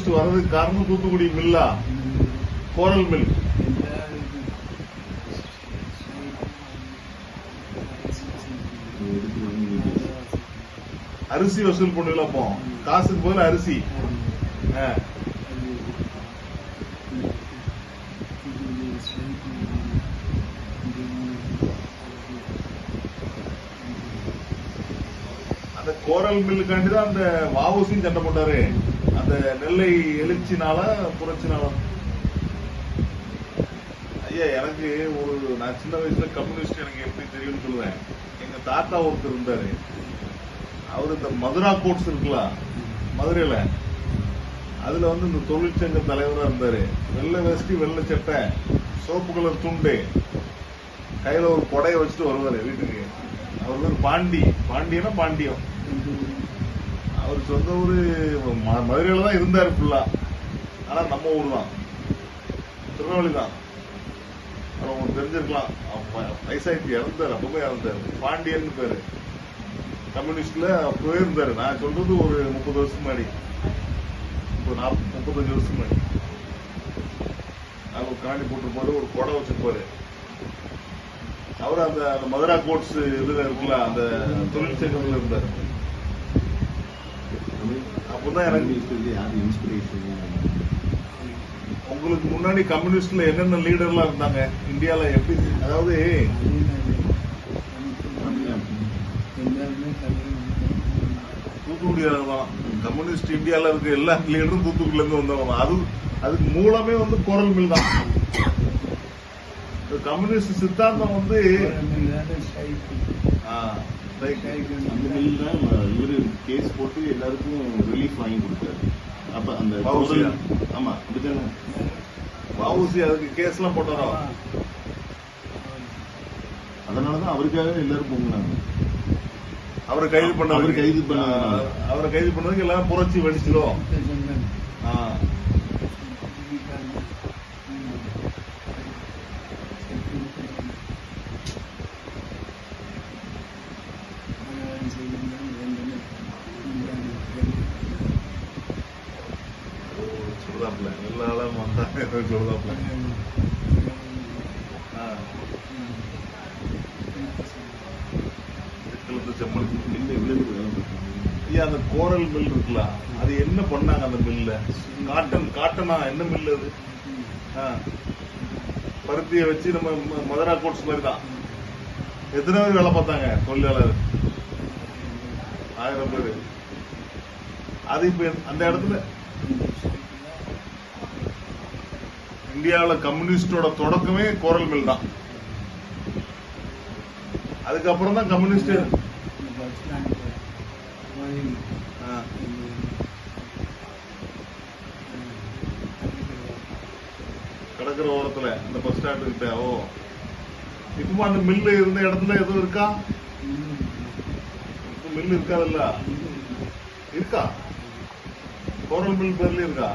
Communist வர்றதுக்கு காரணம் தூத்துக்குடி மில்லா கோரல் mill அரிசி வசூல் பண்ணுவீங்களா அப்போ. காசுக்கு போல அரிசி ஆ. அந்த கோரல் மில்லுக்காண்டி தான் அந்த வாவுசியும் சண்டை போட்டாரு. அந்த நெல்லை எழுச்சினால புரட்சினால? ஐயா எனக்கு ஒரு நான் சின்ன வயசுல கம்யூனிஸ்ட் எனக்கு எப்படி தெரியும்னு சொல்லுவேன். எங்க தாத்தா ஒருத்தர் இருந்தாரு. அவர் இந்த மதுரா கோட்ஸ் இருக்குல்ல மதுரையில. அதுல வந்து இந்த தொழிற்சங்க தலைவரா இருந்தாரு. வெள்ளை வேஷ்டி வெள்ளை சட்டை சோப்பு கலர் துண்டு. கையில ஒரு கொடையை வச்சுட்டு வருவாரு வீட்டுக்கு. அவர் வந்து பாண்டி. பாண்டியனா பாண்டியம். அவர் சொந்த ஊர் ம- மதுரையில தான் இருந்தார் ஃபுல்லா ஆனா நம்ம ஊர் தான். திருநெல்வேலி தான். அவர் உங்களுக்கு தெரிஞ்சிருக்கலாம் வயசாயிட்டு இறந்தாரு அப்பவே இறந்தார். பாண்டியன் பேரு. கம்யூனிஸ்ட்ல அப்பவே இருந்தாரு. நான் சொல்றது ஒரு முப்பது வருஷம் முன்னாடி. ஒரு முப்பத்தஞ்சு வருஷம் முன்னாடி. அவர் காணி போட்டிருப்பாரு ஒரு கொடை வச்சிருப்பாரு. அவர் அந்த அந்த மதுரா கோட்ஸ் இதுல இருக்குல்ல அந்த தொழிற்சங்கத்துல இருந்தாரு. அப்பதான் எனக்கு யார் இன்ஸ்பிரேஷன் உங்களுக்கு முன்னாடி கம்யூனிஸ்ட்ல என்னென்ன லீடர்லாம் இருந்தாங்க? இந்தியால எப்படி அதாவது தூத்துக்குடியில தான். கம்யூனிஸ்ட் இந்தியால இருக்க எல்லா லீடரும் தூத்துக்குடில இருந்து வந்தவங்க அது அதுக்கு மூலமே வந்து குரல் மில் தான். இந்த கம்யூனிஸ்ட் சித்தாந்தம் வந்து இவரு கேஸ் போட்டு எல்லாருக்கும் ரிலீஃப் வாங்கி கொடுத்தாரு. அப்ப அந்த ஆமா அப்படித்தானே? வஉசி அதுக்கு கேஸ் எல்லாம் போட்டாரோ அதனாலதான் அவருக்காக எல்லாரும் பொங்கினாங்க. அவரை கைது பண்ண அவரை கைது பண்ணதுனால. அவரை கைது பண்ணதுக்கு எல்லாம் புரட்சி வெடிச்சிடும் ஆ. ஓ, சொல்லுதாப்புல. எல்லா ஆளும் வந்தா செம்மலுக்கு ஐயா அந்த கோரல் மில் இருக்குல்ல அது என்ன பண்ணாங்க அந்த மில்ல காட்டன் காட்டனா? என்ன மில் அது? ஆ. பருத்தியை வச்சு நம்ம மதுரா கோட்ஸ் மாதிரி தான் எத்தனை பேர் வேலை பார்த்தாங்க தொழிலாளர். ஆயிரம் பேர். அது இப்ப அந்த இடத்துல? இந்தியாவில் கம்யூனிஸ்டோட தொடக்கமே கோரல் மில் தான். அதுக்கப்புறம் தான் கம்யூனிஸ்ட் ஆ. கடற்கரை ஓரத்துல அந்த பஸ் ஸ்டாண்டு கிட்ட ஓ. இப்போ அந்த மில்லு இருந்த இடத்துல எதுவும் இருக்கா? மில்லு இருக்காதுல்ல? இருக்கா? கோரல் மில் பேர்ல இருக்கா?